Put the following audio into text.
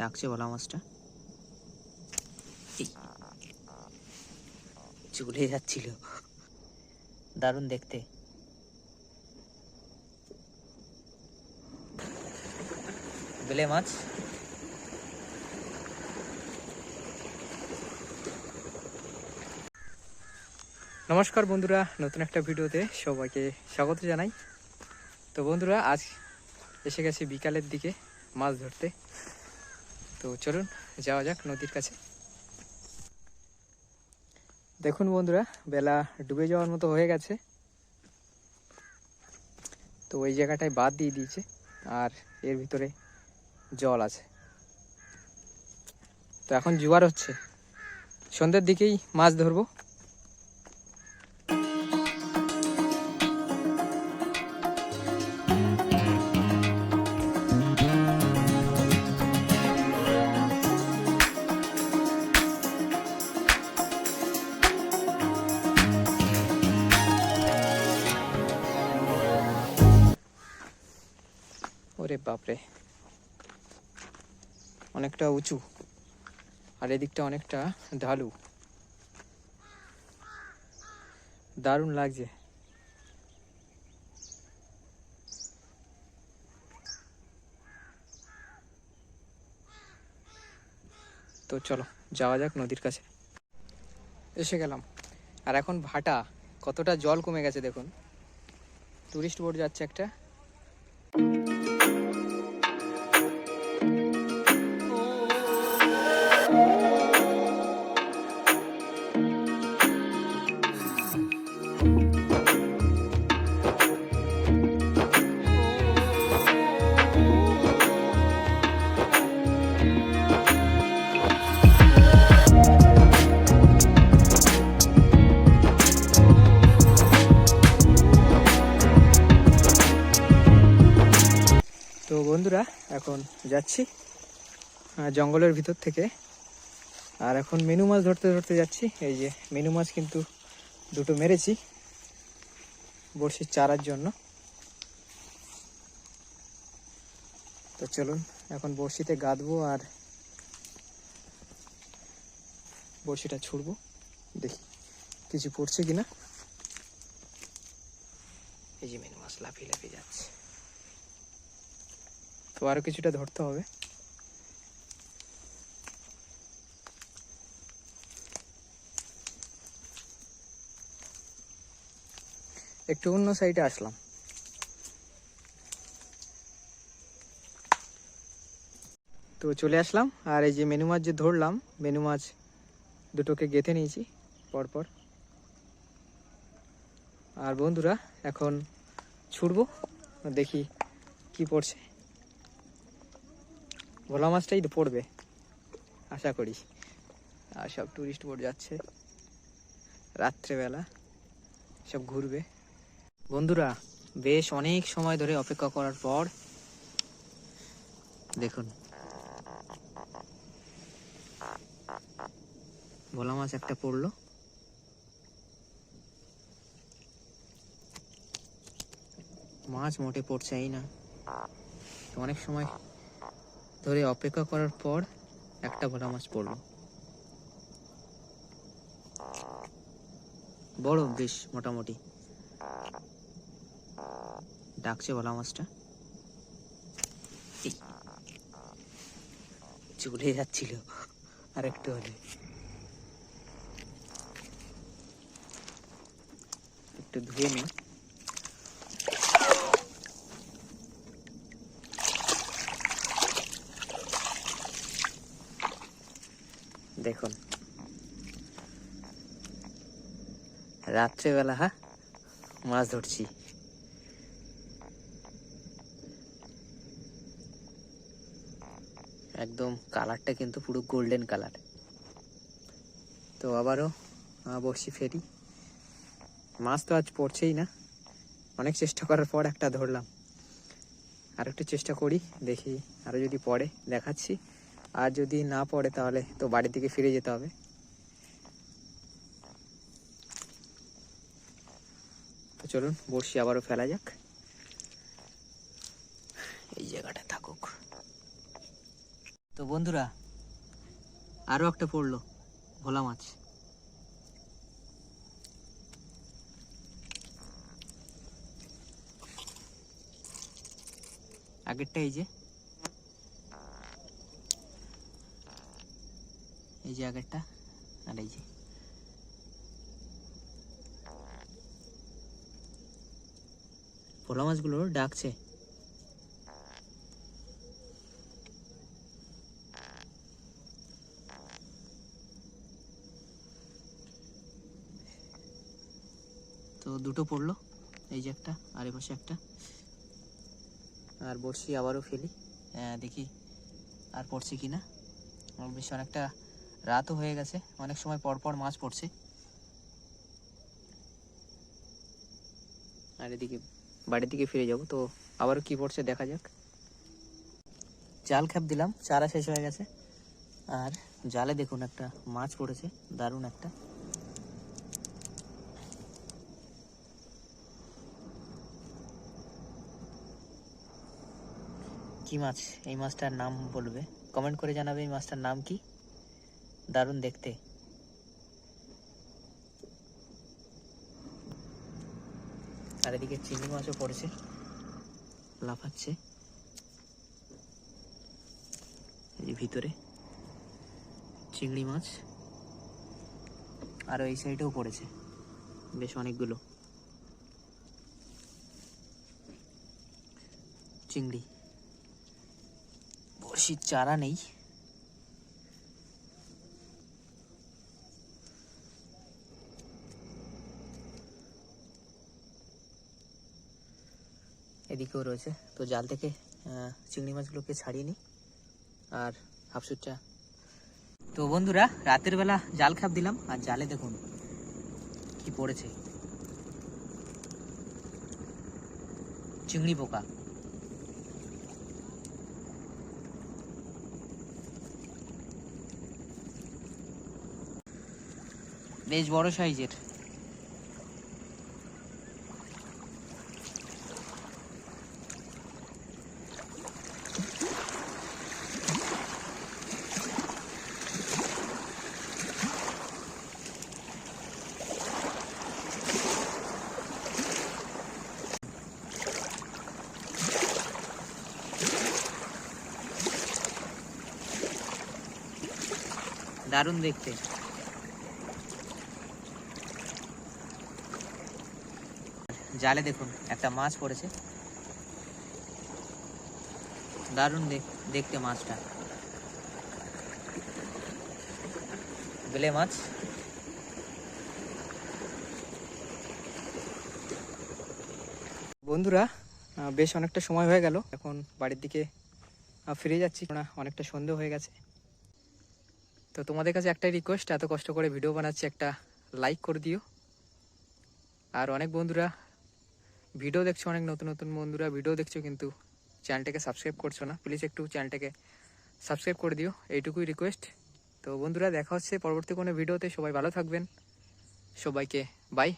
ডাকছে বলা মাছটা। চলে যাচ্ছিল। দারুণ দেখতে। বেলে মাছ। নমস্কার বন্ধুরা, নতুন একটা ভিডিওতে সবাইকে স্বাগত জানাই। তো বন্ধুরা, আজ এসে গেছে বিকালের দিকে মাছ ধরতে। তো চলুন যাওয়া যাক নদীর কাছে। দেখুন বন্ধুরা, বেলা ডুবে যাওয়ার মতো হয়ে গেছে। তো ওই জায়গাটায় বাদ দিয়ে দিয়েছে, আর এর ভিতরে জল আছে। তো এখন জোয়ার হচ্ছে। সন্ধ্যের দিকেই মাছ ধরবো। ওরে বাপরে। অনেকটা উঁচু, আর এদিকটা অনেকটা ঢালু। দারুণ লাগছে। তো চলো, যাওয়া যাক নদীর কাছে। এসে গেলাম। আর এখন ভাটা কতটা জল কমে গেছে দেখুন। টুরিস্ট বোট যাচ্ছে একটা। তো বন্ধুরা, এখন যাচ্ছি জঙ্গলের ভিতর থেকে। আর এখন মেনু মাছ ধরতে ধরতে যাচ্ছি। এই যে মেনু মাছ কিন্তু দুটো মেরেছি, বড়শির চারার জন্য। তো চলুন, এখন বড়শিতে গাঁদবো আর বড়শিটা ছুড়বো। দেখি, কিছু পড়ছে কিনা। এই যে মেনু মাছ লাফিয়ে লাফিয়ে যাচ্ছে। তো আরও কিছুটা ধরতে হবে। একটু অন্য সাইডে আসলাম। তো চলে আসলাম, আর এই যে মেনু মাছ যে ধরলাম, মেনু মাছ দুটোকে গেঁথে নিয়েছি পরপর। আর বন্ধুরা, এখন ছুটবো, দেখি কি পড়ছে। ভোলা মাছটাই তো পড়বে, আশা করি। আর সব টুরিস্ট বোর্ড যাচ্ছে। রাত্রেবেলা সব ঘুরবে। বন্ধুরা, বেশ অনেক সময় ধরে অপেক্ষা করার পর দেখুন। ভোলা মাছ একটা পড়ল। মাছ মোটে পড়ছেই না। অনেক সময় ধরে অপেক্ষা করার পর একটা ভোলা মাছ পড়ল। বড় বেশ, মোটামুটি। ডাকছে ভোলা মাছটা চলে যাচ্ছিল। আর একটু হলে। একটু ধুয়ে নিই। দেখুন। রাত্রেবেলা হ্যাঁ? মাছ ধরছি। একদম কালারটা কিন্তু পুরো গোল্ডেন কালার। তো আবারও বড়শি ফেরি। মাছ তো আজ পড়ছেই না। অনেক চেষ্টা করার পর একটা ধরলাম। আর একটু চেষ্টা করি, দেখি। আরও যদি পড়ে, দেখাচ্ছি। আর যদি না পড়ে তাহলে তো বাড়ি থেকে ফিরে যেতে হবে। তো চলুন বড়শি আবারও ফেলা যাক। এই জায়গাটা থাকুক। তো তো বন্ধুরা আরও একটা পড়ল, ভোলা মাছ। আগেরটা এই যে এই যে আগেরটা আর এই যে। পোলা মাছগুলো ডাকছে। তো দুটো পড়ল এই যে একটা আর এ পাশে একটা। আর বড়শি আবারও ফেলি। আহ, দেখি আর পড়ছে কি না বেশ অনেকটা রাতও হয়ে গেছে। অনেক সময় পর পর মাছ পড়ছে। আর এদিকে বাড়ির দিকে ফিরে যাব তো আবারও কি পড়ছে দেখা যাক। জাল খ্যাপ দিলাম চারা শেষ হয়ে গেছে। আর জালে দেখুন একটা মাছ পড়েছে দারুণ একটা। কি মাছ? এই মাছটার নাম বলবে? কমেন্ট করে জানাবে এই মাছটার নাম কি? দারুণ দেখতে। আর এদিকে চিংড়ি মাছও পড়েছে। লাফাচ্ছে। এই ভিতরে চিংড়ি মাছ। আর এই সাইডেও পড়েছে বেশ অনেকগুলো। চিংড়ি। বড়শির চারা নেই। এদিকেও রয়েছে। তো জাল থেকে চিংড়ি মাছগুলোকে ছাড়িয়ে নিই। আর হাফসুটটা। তো বন্ধুরা, রাতের বেলা জাল খাপ দিলাম। আর জালে দেখুন কি পড়েছে। চিংড়ি পোকা। বেশ বড় সাইজের। দারুণ দেখতে। জালে দেখুন, একটা মাছ পড়েছে। দারুণ দেখ- দেখতে মাছটা। বেলে মাছ। বন্ধুরা বেশ অনেকটা সময় হয়ে গেল। এখন বাড়ির দিকে ফিরে যাচ্ছি। অনেকটা সন্ধে হয়ে গেছে। তো তোমাদের কাছে একটাই রিকোয়েস্ট এত কষ্ট করে ভিডিও বানাচ্ছি, একটা লাইক করে দিও। আর অনেক বন্ধুরা ভিডিও দেখছ, অনেক নতুন নতুন বন্ধুরা ভিডিও দেখছ, কিন্তু চ্যানেলটাকে সাবস্ক্রাইব করছ না। প্লিজ একটু চ্যানেলটাকে সাবস্ক্রাইব করে দিও, এইটুকুই রিকোয়েস্ট তো বন্ধুরা, দেখা হচ্ছে পরবর্তী কোনো ভিডিওতে সবাই ভালো থাকবেন। সবাইকে বাই